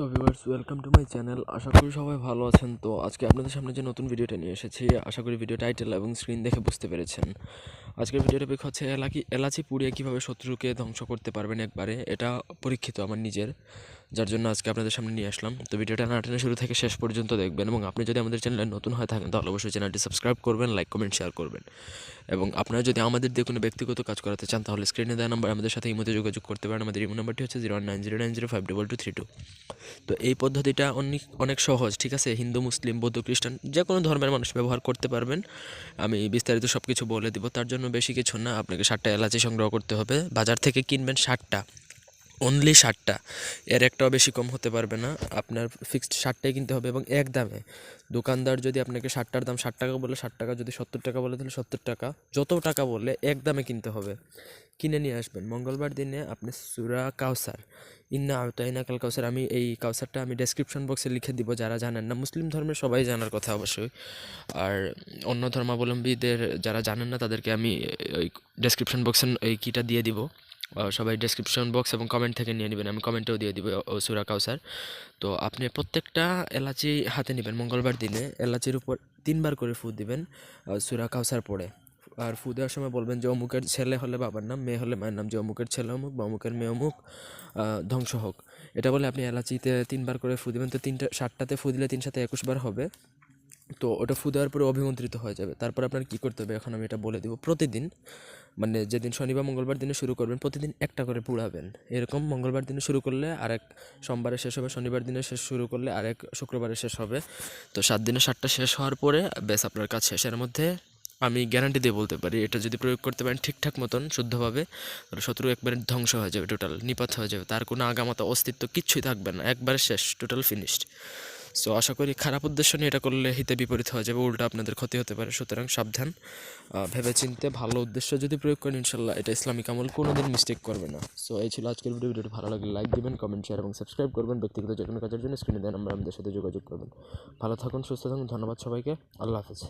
So viewers welcome to my channel আশা করি সবাই ভালো আছেন। তো আজকে আপনাদের সামনে যে নতুন ভিডিওটা নিয়ে এসেছি, আশা করি ভিডিও টাইটেল এবং স্ক্রিন দেখে বুঝতে পেরেছেন। আজকের ভিডিও টপিক হচ্ছে এলাকি এলাচি পুড়িয়ে কীভাবে শত্রুকে ধ্বংস করতে পারবেন একবারে, এটা পরীক্ষিত আমার নিজের। যার জন্য আজকে আপনাদের সামনে নিয়ে আসলাম। তো ভিডিওটা না টেনে শুরু থেকে শেষ পর্যন্ত দেখবেন এবং আপনি যদি আমাদের চ্যানেলে নতুন হয়ে থাকেন, তাহলে অবশ্যই চ্যানেলটি সাবস্ক্রাইব করবেন, লাইক, কমেন্ট, শেয়ার করবেন। এবং আপনারা যদি আমাদের দিয়ে কোনো ব্যক্তিগত কাজ করাতে চান, তাহলে স্ক্রিনে দেওয়া নাম্বার আমাদের সাথে ইমোতে যোগাযোগ করতে পারেন। আমাদের ইমো নাম্বারটি হচ্ছে zero nine zero nine zero five double two three two. তো এই পদ্ধতিটা অনেক অনেক সহজ, ঠিক আছে? হিন্দু, মুসলিম, বৌদ্ধ, খ্রিস্টান, যে কোনো ধর্মের মানুষ ব্যবহার করতে পারবেন। আমি বিস্তারিত সব কিছু বলে দিব। তার জন্য বেশি কিছু না, আপনাকে ষাটটা এলাচি সংগ্রহ করতে হবে। বাজার থেকে কিনবেন ষাটটা। অনলি ষাটটা এর একটাও বেশি কম হতে পারবে না। আপনার ফিক্সড ষাটটাই কিনতে হবে এবং এক দামে। দোকানদার যদি আপনাকে ষাটটার দাম ষাট টাকা বলে, ষাট টাকা যদি সত্তর টাকা বলে, তাহলে সত্তর টাকা, যত টাকা বললে এক দামে কিনতে হবে। কিনে নিয়ে আসবেন। মঙ্গলবার দিনে আপনি সুরা কাউসার, ইন্না আওতাইনা কাউসার, আমি এই কাউসারটা আমি ডেসক্রিপশন বক্সে লিখে দিব যারা জানেন না। মুসলিম ধর্মের সবাই জানার কথা অবশ্যই। আর অন্য ধর্মাবলম্বীদের যারা জানেন না, তাদেরকে আমি ওই ডেসক্রিপশন বক্সে এই কিটা দিয়ে দিব। সবাই ডেসক্রিপশন বক্স এবং কমেন্ট থেকে নিয়ে নেবেন। আমি কমেন্টেও দিয়ে দিব সুরা কাউসার। তো আপনি প্রত্যেকটা এলাচি হাতে নেবেন মঙ্গলবার দিনে। এলাচির উপর তিনবার করে ফু দিবেন সুরা কাউসার পড়ে আর ফু দেওয়ার সময় বলবেন যে, অমুকের ছেলে হলে বাবার নাম, মেয়ে হলে মায়ের নাম। যে, অমুকের ছেলে অমুক বা অমুকের মেয়ে অমুক ধ্বংস হোক। এটা বলে আপনি এলাচিতে তিনবার করে ফু দিবেন। তো তিনটা ষাটটাতে ফু দিলে তিন সাথে একুশ বার হবে। তো ওটা ফু দেওয়ার পরে অভিমন্ত্রিত হয়ে যাবে। তারপর আপনার কী করতে হবে? এখন আমি এটা বলে দিব। প্রতিদিন মানে যেদিন শনিবার মঙ্গলবার দিনে শুরু করবেন, প্রতিদিন একটা করে পুড়াবেন এরকম মঙ্গলবার দিনে শুরু করলে আরেক, সোমবারে শেষ হবে, শনিবার দিনে শেষ শুরু করলে আরেক, শুক্রবারে শেষ হবে। তো সাত দিনে সাতটা শেষ হওয়ার পরে বেশ আপনার কাজ শেষের মধ্যে আমি গ্যারান্টি দিয়ে বলতে পারি, এটা যদি প্রয়োগ করতে পারেন ঠিকঠাক মতন, শুদ্ধভাবে শত্রু একবারে ধ্বংস হয়ে যাবে টোটাল নিপাত হয়ে যাবে। তার কোনো আগামাতা, অস্তিত্ব কিচ্ছুই থাকবে না। একবারে শেষ টোটাল ফিনিশড সো আশা করি খারাপ উদ্দেশ্য নিয়ে এটা করলে হিতে বিপরীত হয়ে যাবে, উল্টা আপনাদের ক্ষতি হতে পারে, সুতরাং সাবধান। ভেবে চিনতে ভালো উদ্দেশ্য যদি প্রয়োগ করেন, ইনশাল্লাহ এটা ইসলামিক আমল কোনো দিন মিস্টেক করবে না। সো এই ছিল আজকের ভিডিও ভিডিওটি ভালো লাগলে লাইক দিবেন কমেন্ট শেয়ার এবং সাবস্ক্রাইব করবেন। ব্যক্তিগত যে কোনো কাজের জন্য স্ক্রিনে দেন আমরা আমাদের সাথে যোগাযোগ করবেন। ভালো থাকুন, সুস্থ থাকুন, ধন্যবাদ সবাইকে। আল্লাহ হাফেজ।